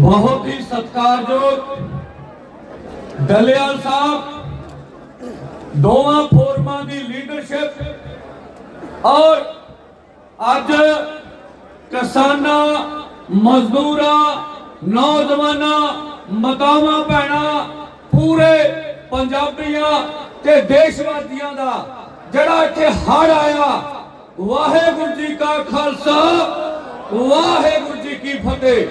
ਬਹੁਤ ਹੀ ਸਤਿਕਾਰਯੋਗ ਦਲਿਆਲ ਸਾਹਿਬ, ਦੋਵਾਂ ਫੋਰਮਾਂ ਦੀ ਲੀਡਰਸ਼ਿਪ ਔਰ ਅੱਜ ਕਿਸਾਨਾਂ, ਮਜ਼ਦੂਰਾਂ, ਨੌਜਵਾਨਾਂ ਮਤਾਵਾਂ ਭੈਣਾਂ, ਪੂਰੇ ਪੰਜਾਬੀਆਂ ਤੇ ਦੇਸ਼ਵਾਸੀਆਂ ਦਾ ਜਿਹੜਾ ਇੱਥੇ ਹੜ ਆਇਆ, ਵਾਹਿਗੁਰੂ ਜੀ ਕਾ ਖਾਲਸਾ, ਵਾਹਿਗੁਰੂ ਕੀ ਫਤਿਹ।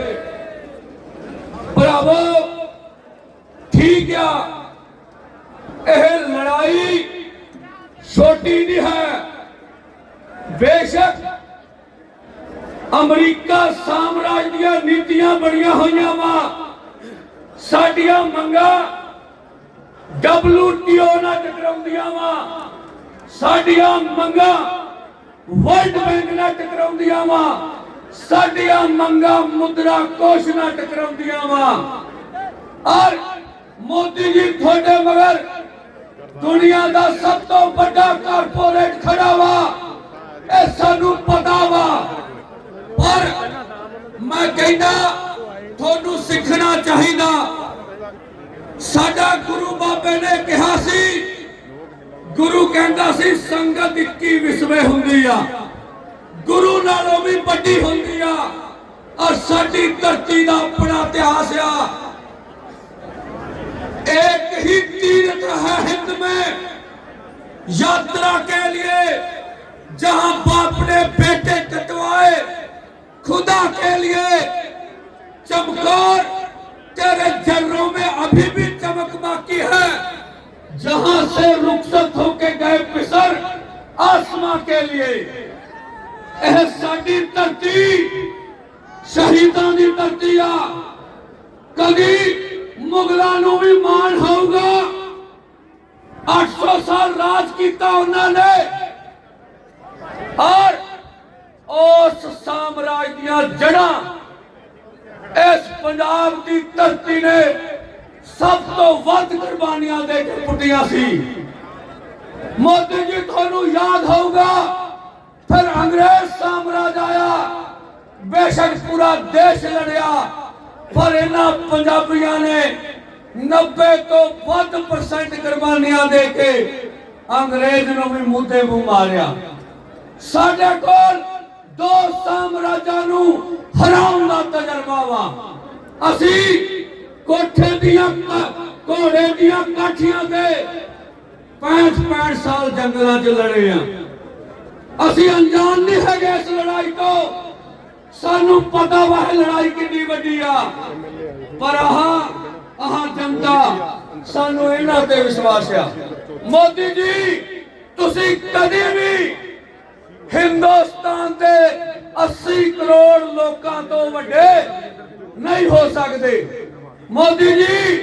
ਭਰਾਵੋ, ਠੀਕ ਆ। ਇਹ ਲੜਾਈ ਛੋਟੀ ਨਹੀਂ ਹੈ। ਬੇਸ਼ੱਕ ਅਮਰੀਕਾ ਸਾਮਰਾਜ ਦੀਆਂ ਨੀਤੀਆਂ ਬਣੀਆਂ ਹੋਈਆਂ ਵਾ। ਸਾਡੀਆਂ ਮੰਗਾਂ WTO ਨਾਲ ਟਕਰਾਉਂਦੀਆਂ ਵਾ। ਸਾਡੀਆਂ ਮੰਗਾਂ ਵਰਲਡ ਬੈਂਕ ਨਾਲ ਟਕਰਾਉਂਦੀਆਂ ਵਾ। ਸਾਡੀਆਂ ਮੰਗਾਂ ਮੁਦਰਾ ਕੋਸ਼ ਨਾਲ ਟਕਰਾਉਂਦੀਆਂ ਵਾ। ਔਰ ਮੋਦੀ ਜੀ ਤੁਹਾਡੇ ਮਗਰ ਦੁਨੀਆ ਦਾ ਸਭ ਤੋਂ ਵੱਡਾ ਕਾਰਪੋਰੇਟ ਖੜਾ ਵਾ, ਇਹ ਸਾਨੂੰ ਪਤਾ ਵਾ। ਪਰ ਮੈਂ ਕਹਿੰਦਾ, ਤੁਹਾਨੂੰ ਸਿੱਖਣਾ ਚਾਹੀਦਾ। ਸਾਡਾ ਗੁਰੂ ਬਾਬੇ ਨੇ ਕਿਹਾ ਸੀ, ਗੁਰੂ ਕਹਿੰਦਾ ਸੀ, ਸੰਗਤ ਇੱਕੀ ਵਿਸਵੇ ਹੁੰਦੀ ਆ। ਗੁਰੂ ਨਾਲੋਂ ਵੀ ਵੱਡੀ ਹੁੰਦੀ ਆ ਔਰ ਸਾਡੀ ਧਰਤੀ ਦਾ ਆਪਣਾ ਇਤਿਹਾਸ ਆ एक ही तीर्थ है हिंद में यात्रा के लिए जहां बाप ने बेटे कटवाए खुदा के लिए चमकौर तेरे जर्रों में अभी भी चमक बाकी है जहां से रुखसत होके गए पिसर आसमां के लिए ਇਹ ਸਾਡੀ ਧਰਤੀ ਸ਼ਹੀਦਾਂ ਦੀ ਧਰਤੀ ਆ। ਕਦੀ ਮੁਗਲਾਂ ਨੂੰ ਵੀ ਮਾਣ ਹੋਊਗਾ। 800 ਸਾਲ ਰਾਜ ਕੀਤਾ ਉਹਨਾਂ ਨੇ। ਔਰ ਉਸ ਸਾਮਰਾਜ ਦੀਆਂ ਜੜਾਂ ਇਸ ਪੰਜਾਬ ਦੀ ਧਰਤੀ ਨੇ ਸਭ ਤੋਂ ਵੱਧ ਕੁਰਬਾਨੀਆਂ ਦੇ ਕੇ ਪੁੱਟੀਆਂ ਸੀ। ਮੋਦੀ ਜੀ, ਤੁਹਾਨੂੰ ਯਾਦ ਹੋਊਗਾ, ਫਿਰ ਅੰਗਰੇਜ਼ ਬੇਸ਼ੱਕ ਪੂਰਾ ਦੇਸ਼ ਲੜਿਆ, ਪਰ ਇਹਨਾਂ ਪੰਜਾਬੀਆਂ ਨੇ 90 ਤੋਂ ਵੱਧ ਪਰਸੈਂਟ ਕੁਰਬਾਨੀਆਂ ਦੇ ਕੇ ਅੰਗਰੇਜ਼ ਨੂੰ ਵੀ ਮੁੱਦੇ ਮੂੰਹ ਮਾਰਿਆ। ਸਾਡੇ ਕੋਲ ਦੋ ਸਾਮਰਾਜਾਂ ਨੂੰ ਹਰਾਉਣ ਦਾ ਤਜਰਬਾ ਵਾ। ਅਸੀਂ ਕੋਠੇ ਦੀਆਂ ਘੋੜੇ ਦੀਆਂ ਕਾਠੀਆਂ ਤੇ 65 65 ਸਾਲ ਜੰਗਲਾਂ 'ਚ ਲੜੇ ਆ। ਅਸੀਂ ਅਣਜਾਣ ਨਹੀਂ ਹੈਗੇ ਇਸ ਲੜਾਈ ਤੋਂ। ਸਾਨੂੰ ਪਤਾ ਵਾ ਇਹ ਲੜਾਈ ਕਿੰਨੀ ਵੱਡੀ ਆ। ਪਰ ਆਹ ਆਹ ਜਨਤਾ, ਸਾਨੂੰ ਇਹਨਾਂ ਤੇ ਵਿਸ਼ਵਾਸ ਆ। ਮੋਦੀ ਜੀ, ਤੁਸੀਂ ਕਦੇ ਵੀ ਹਿੰਦੁਸਤਾਨ ਦੇ 80 ਕਰੋੜ ਲੋਕਾਂ ਤੋਂ ਵੱਡੇ ਨਹੀਂ ਹੋ ਸਕਦੇ। ਮੋਦੀ ਜੀ,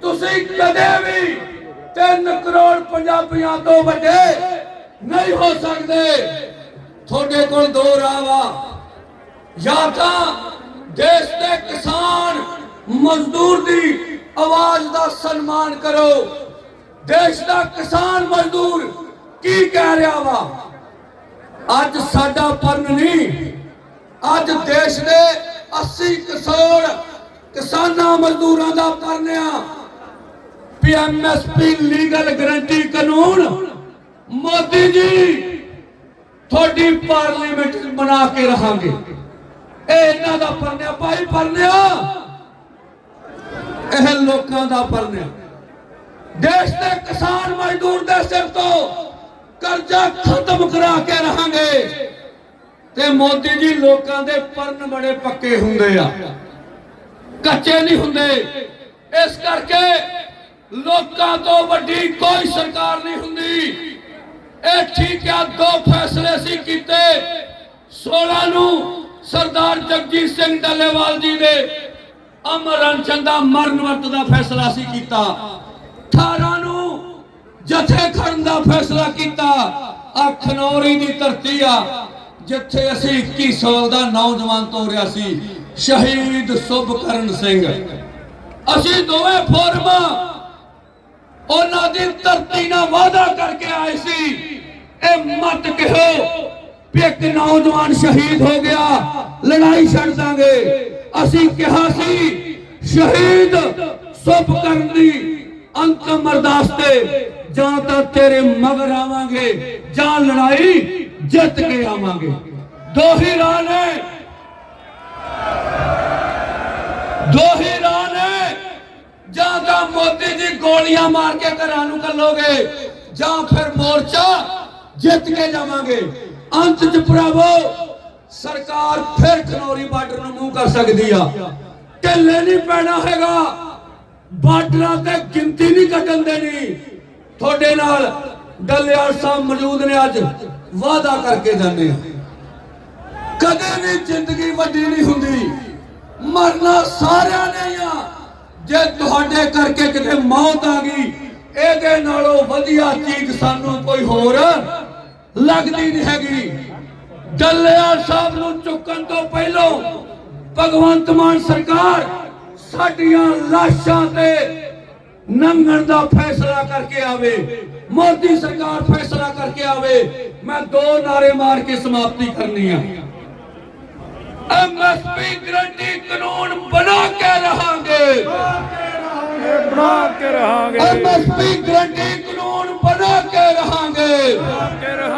ਤੁਸੀਂ ਕਦੇ ਵੀ 3 ਕਰੋੜ ਪੰਜਾਬੀਆਂ ਤੋਂ ਵੱਡੇ ਨਹੀਂ ਹੋ ਸਕਦੇ। ਤੁਹਾਡੇ ਕੋਲ ਦੋ ਰਾਹ ਵਾ। ਜਾਂ ਤਾਂ ਦੇਸ਼ ਦੇ ਕਿਸਾਨ ਮਜ਼ਦੂਰ ਦੀ ਆਵਾਜ਼ ਦਾ ਸਨਮਾਨ ਕਰੋ। ਦੇਸ਼ ਦਾ ਕਿਸਾਨ ਮਜ਼ਦੂਰ ਕੀ ਕਹਿ ਰਿਹਾ ਵਾ? ਅੱਜ ਸਾਡਾ ਪਰਨ ਨਹੀਂ, ਅੱਜ ਦੇਸ਼ ਦੇ 80 ਕਰੋੜ ਕਿਸਾਨਾਂ ਮਜ਼ਦੂਰਾਂ ਦਾ ਪਰਨ ਆ। ਪੀਐਮਐਸਪੀ ਲੀਗਲ ਗਰੰਟੀ ਕਾਨੂੰਨ, ਮੋਦੀ ਜੀ, ਤੁਹਾਡੀ ਪਾਰਲੀਮੈਂਟ ਬਣਾ ਕੇ ਰਹਾਂਗੇ। ਇਹ ਇਹਨਾਂ ਦਾ ਪਰਨਿਆ ਭਾਈ ਪਰਨਿਆ ਇਹ ਲੋਕਾਂ ਦਾ ਪਰਨਿਆ ਦੇਸ਼ ਦੇ ਕਿਸਾਨ ਮਜ਼ਦੂਰ ਦੇ ਸਿਰ ਤੋਂ ਕਰਜ਼ਾ ਖਤਮ ਕਰਾ ਕੇ ਰਹਾਂਗੇ ਤੇ ਮੋਦੀ ਜੀ ਲੋਕਾਂ ਦੇ ਪਰਨ ਬੜੇ ਪੱਕੇ ਹੁੰਦੇ ਆ। ਕੱਚੇ ਨਹੀਂ ਹੁੰਦੇ। ਇਸ ਕਰਕੇ ਲੋਕਾਂ ਤੋਂ ਵੱਡੀ ਕੋਈ ਸਰਕਾਰ ਨਹੀਂ ਹੁੰਦੀ। ਇਹ ਠੀਕ ਆ, ਦੋ ਫੈਸਲੇ ਸੀ ਕੀਤੇ। 16 ਨੂੰ ਸਰਦਾਰ ਜਗਜੀਤ ਸਿੰਘ ਡੱਲੇਵਾਲ ਜੀ ਨੇ ਅਮਰ ਅਨਸ਼ਨ ਦਾ ਮਰਨ ਵਰਤ ਦਾ ਫੈਸਲਾ ਸੀ ਕੀਤਾ। 18 ਨੂੰ ਜਥੇ ਖੜਨ ਦਾ ਫੈਸਲਾ ਕੀਤਾ। ਆ ਖਨੌਰੀ ਦੀ ਧਰਤੀ ਆ, ਜਿੱਥੇ ਅਸੀਂ 21 ਸਾਲ ਦਾ ਨੌਜਵਾਨ ਤੋਰਿਆ ਸੀ, ਸ਼ਹੀਦ ਸੁਭਕਰਨ ਸਿੰਘ। ਅਸੀਂ ਦੋਵੇਂ ਫੋਰਮਾਂ, ਉਹਨਾਂ ਦੀ ਧਰਤੀ ਨਾਲ ਵਾਅਦਾ ਕਰਕੇ ਆਏ ਸੀ ਇੱਕ ਨੌਜਵਾਨ ਸ਼ਹੀਦ ਹੋ ਗਿਆ। ਲੜਾਈ ਛੱਡ ਦਾਂਗੇ। ਅਸੀਂ ਕਿਹਾ ਸੀ, ਸ਼ਹੀਦ ਸੁਭ ਕਰਨ ਦੀ ਅੰਤਮ ਅਰਦਾਸ ਤੇ ਜਾਂ ਤਾਂ ਤੇਰੇ ਮਗਰ ਆਵਾਂਗੇ ਜਾਂ ਲੜਾਈ ਜਿੱਤ ਕੇ ਆਵਾਂਗੇ। ਦੋ ਹੀ ਰਾਹ ਨੇ। ਦੋ ਹੀ ਰਾਹ ਨੇ। ਜਾਂ ਤਾਂ ਮੋਦੀ ਜੀ ਗੋਲੀਆਂ ਮਾਰ ਕੇ ਘਰਾਂ ਨੂੰ ਕੱਲੋਗੇ ਜਾਂ ਫਿਰ ਮੋਰਚਾ ਜਿੱਤ ਕੇ ਜਾਵਾਂਗੇ। ਅੰਤ ਚ ਭਰਾਵੋ, ਸਰਕਾਰ ਫਿਰ ਖਨੌਰੀ ਬਾਰਡਰ ਨੂੰ ਮੂੰਹ ਕਰ ਸਕਦੀ ਆ। ਢਿੱਲੇ ਨਹੀਂ ਪੈਣਾ ਹੈਗਾ। ਬਾਰਡਰਾਂ ਤੇ ਗਿਣਤੀ ਨਹੀਂ ਕੱਢਣ ਦੇਣੀ। ਤੁਹਾਡੇ ਨਾਲ ਡੱਲੇਵਾਲ ਸਾਹਿਬ ਮੌਜੂਦ ਨੇ ਅੱਜ। ਵਾਅਦਾ ਕਰਕੇ ਜਾਂਦੇ ਆ। ਕਦੇ ਵੀ ਜ਼ਿੰਦਗੀ ਵੱਡੀ ਨਹੀਂ ਹੁੰਦੀ। ਮਰਨਾ ਸਾਰਿਆਂ ਨੇ ਆ। ਜੇ ਤੁਹਾਡੇ ਕਰਕੇ ਕਿਤੇ ਮੌਤ ਆ ਗਈ, ਇਹਦੇ ਨਾਲੋਂ ਵਧੀਆ ਚੀਜ਼ ਸਾਨੂੰ ਕੋਈ ਹੋਰ ਲੱਗਦੀ ਨਹੀਂ ਹੈਗੀ। ਡੱਲੇਵਾਲ ਸਾਹਿਬ ਨੂੰ ਚੁੱਕਣ ਤੋਂ ਪਹਿਲਾਂ ਭਗਵੰਤ ਮਾਨ ਸਰਕਾਰ ਸਾਡੀਆਂ ਲਾਸ਼ਾਂ ਤੇ ਨੰਗਣ ਦਾ ਫੈਸਲਾ ਕਰਕੇ ਆਵੇ। ਮੋਦੀ ਸਰਕਾਰ ਫੈਸਲਾ ਕਰਕੇ ਆਵੇ। ਮੈਂ ਦੋ ਨਾਰੇ ਮਾਰ ਕੇ ਸਮਾਪਤੀ ਕਰਨੀ ਆ। ਐਮਐਸਪੀ ਗਰੰਟੀ ਕਾਨੂੰਨ ਬਣਾ ਕੇ ਰਹਾਂਗੇ। ਬਣਾ ਕੇ ਰਹਾਂਗੇ। ਐਮਐਸਪੀ ਗਰੰਟੀ ਕਾਨੂੰਨ ਬਣਾ ਕੇ ਰਹਾਂਗੇ। ਬਣਾ ਕੇ ਰਹਾਂਗੇ।